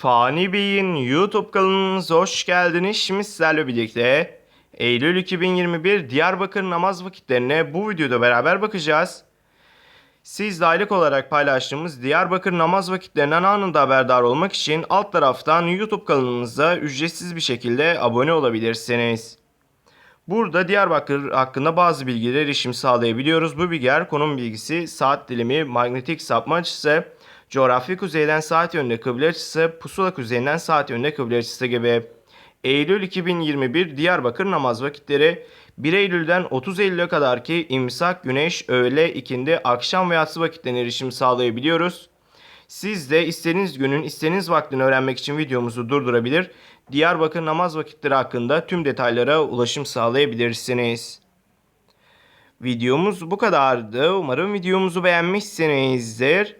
Fani Bey'in YouTube kanalımıza hoş geldiniz. Şimdi sizlerle birlikte Eylül 2021 Diyarbakır namaz vakitlerine bu videoda beraber bakacağız. Siz de aylık olarak paylaştığımız Diyarbakır namaz vakitlerinden anında haberdar olmak için alt taraftan YouTube kanalımıza ücretsiz bir şekilde abone olabilirsiniz. Burada Diyarbakır hakkında bazı bilgilere erişim sağlayabiliyoruz. Bu bilgiler konum bilgisi, saat dilimi, manyetik sapma açısı, coğrafi kuzeyden saat yönünde kıble açısı, pusula kuzeyinden saat yönünde kıble açısı gibi. Eylül 2021 Diyarbakır namaz vakitleri 1 Eylül'den 30 Eylül'e kadar ki imsak, güneş, öğle, ikindi, akşam ve yatsı vakitlerine erişim sağlayabiliyoruz. Siz de istediğiniz günün istediğiniz vaktini öğrenmek için videomuzu durdurabilir, Diyarbakır namaz vakitleri hakkında tüm detaylara ulaşım sağlayabilirsiniz. Videomuz bu kadardı. Umarım videomuzu beğenmişsinizdir.